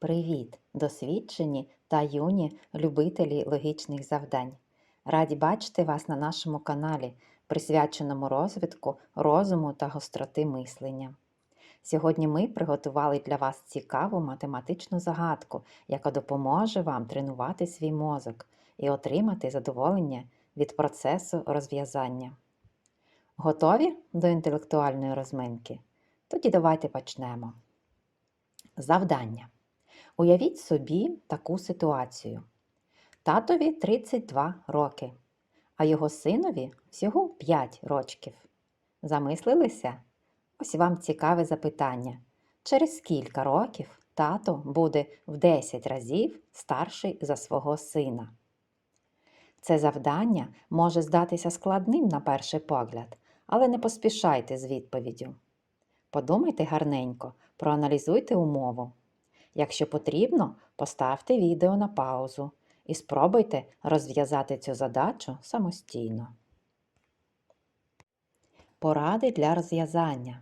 Привіт, досвідчені та юні любителі логічних завдань. Раді бачити вас на нашому каналі, присвяченому розвитку розуму та гостроти мислення. Сьогодні ми приготували для вас цікаву математичну загадку, яка допоможе вам тренувати свій мозок і отримати задоволення від процесу розв'язання. Готові до інтелектуальної розминки? Тоді давайте почнемо. Завдання. Уявіть собі таку ситуацію. Татові 32 роки, а його синові всього 5 рочків. Замислилися? Ось вам цікаве запитання. Через кілька років тато буде в 10 разів старший за свого сина? Це завдання може здатися складним на перший погляд, але не поспішайте з відповіддю. Подумайте гарненько, проаналізуйте умову. Якщо потрібно, поставте відео на паузу і спробуйте розв'язати цю задачу самостійно. Поради для розв'язання.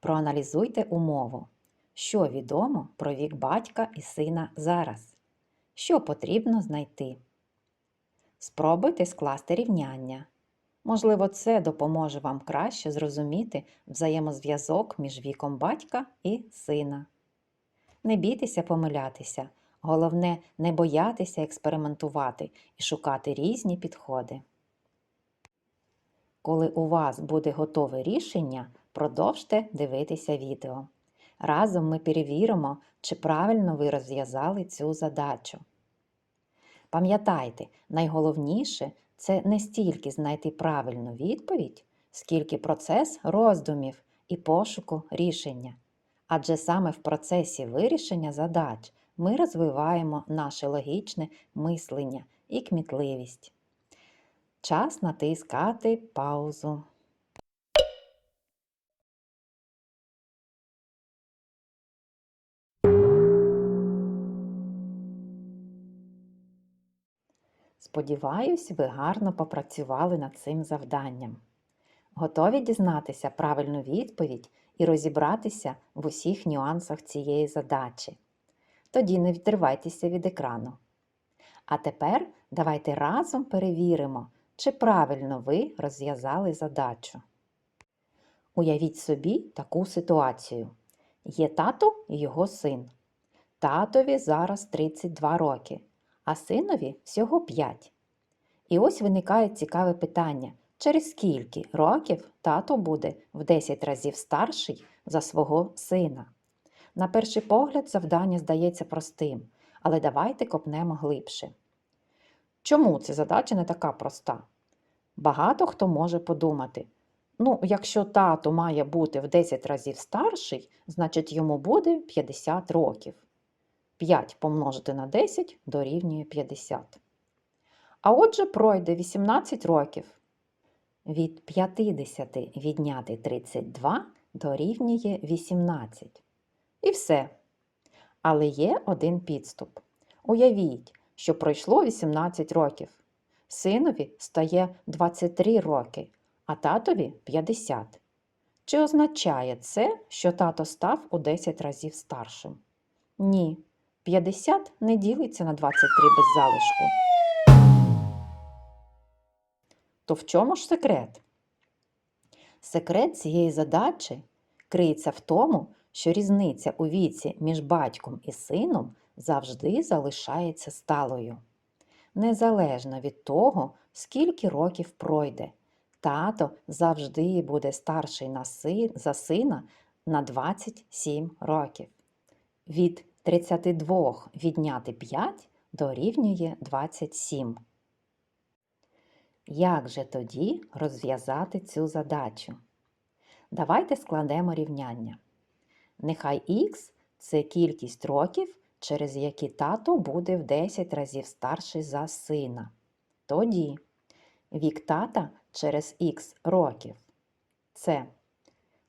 Проаналізуйте умову. Що відомо про вік батька і сина зараз? Що потрібно знайти? Спробуйте скласти рівняння. Можливо, це допоможе вам краще зрозуміти взаємозв'язок між віком батька і сина. Не бійтеся помилятися, головне не боятися експериментувати і шукати різні підходи. Коли у вас буде готове рішення, продовжте дивитися відео. Разом ми перевіримо, чи правильно ви розв'язали цю задачу. Пам'ятайте, найголовніше це не стільки знайти правильну відповідь, скільки процес роздумів і пошуку рішення. Адже саме в процесі вирішення задач ми розвиваємо наше логічне мислення і кмітливість. Час натискати паузу. Сподіваюсь, ви гарно попрацювали над цим завданням. Готові дізнатися правильну відповідь і розібратися в усіх нюансах цієї задачі. Тоді не відривайтеся від екрану. А тепер давайте разом перевіримо, чи правильно ви розв'язали задачу. Уявіть собі таку ситуацію. Є тато і його син. Татові зараз 32 роки, а синові всього 5. І ось виникає цікаве питання. Через скільки років тато буде в 10 разів старший за свого сина? На перший погляд, завдання здається простим, але давайте копнемо глибше. Чому ця задача не така проста? Багато хто може подумати: ну, якщо тато має бути в 10 разів старший, значить йому буде 50 років. 5 помножити на 10 дорівнює 50. А отже, пройде 18 років. Від 50 відняти 32 дорівнює 18. І все. Але є один підступ. Уявіть, що пройшло 18 років. Синові стає 23 роки, а татові 50. Чи означає це, що тато став у 10 разів старшим? Ні. 50 не ділиться на 23 без залишку. То в чому ж секрет? Секрет цієї задачі криється в тому, що різниця у віці між батьком і сином завжди залишається сталою. Незалежно від того, скільки років пройде, тато завжди буде старший за сина на 27 років. Від 32 відняти 5 дорівнює 27. Як же тоді розв'язати цю задачу? Давайте складемо рівняння. Нехай х це кількість років, через які тато буде в 10 разів старший за сина. Тоді вік тата через х років це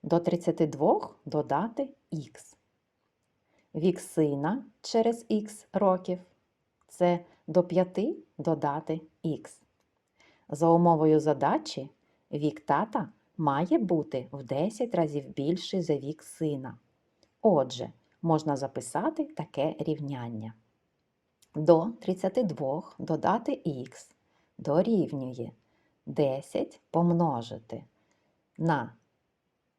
до 32 додати х. Вік сина через х років це до 5 додати х. За умовою задачі, вік тата має бути в 10 разів більший за вік сина. Отже, можна записати таке рівняння. До 32 додати х дорівнює 10 помножити на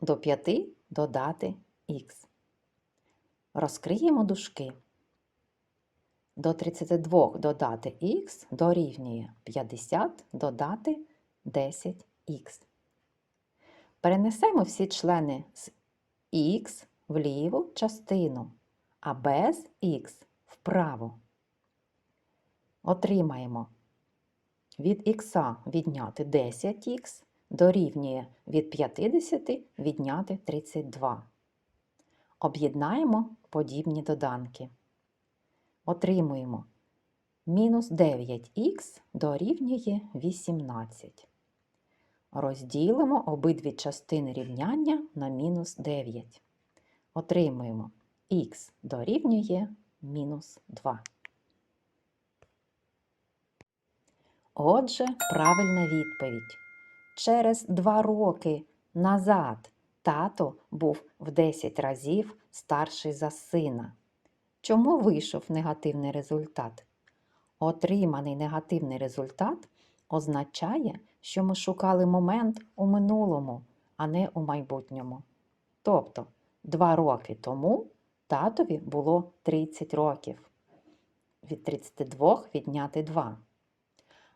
до 5 додати х. Розкриємо дужки. До 32 додати х дорівнює 50 додати 10х. Перенесемо всі члени з х в ліву частину, а без х вправо. Отримаємо від х відняти 10х дорівнює від 50 відняти 32. Об'єднаємо подібні доданки. Отримуємо мінус 9х дорівнює 18. Розділимо обидві частини рівняння на мінус 9. Отримуємо х дорівнює мінус 2. Отже, правильна відповідь. Через 2 роки назад тато був в 10 разів старший за сина. Чому вийшов негативний результат? Отриманий негативний результат означає, що ми шукали момент у минулому, а не у майбутньому. Тобто, 2 роки тому татові було 30 років. Від 32 відняти 2.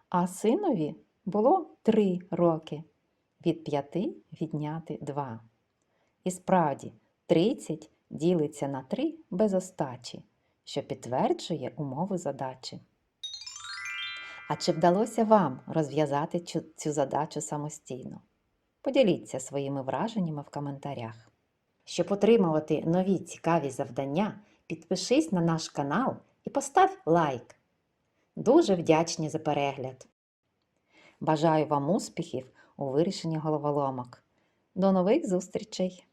А синові було 3 роки. Від 5 відняти 2. І справді, 30 ділиться на 3 без остачі, що підтверджує умови задачі. А чи вдалося вам розв'язати цю задачу самостійно? Поділіться своїми враженнями в коментарях. Щоб отримувати нові цікаві завдання, підпишись на наш канал і постав лайк. Дуже вдячні за перегляд! Бажаю вам успіхів у вирішенні головоломок. До нових зустрічей!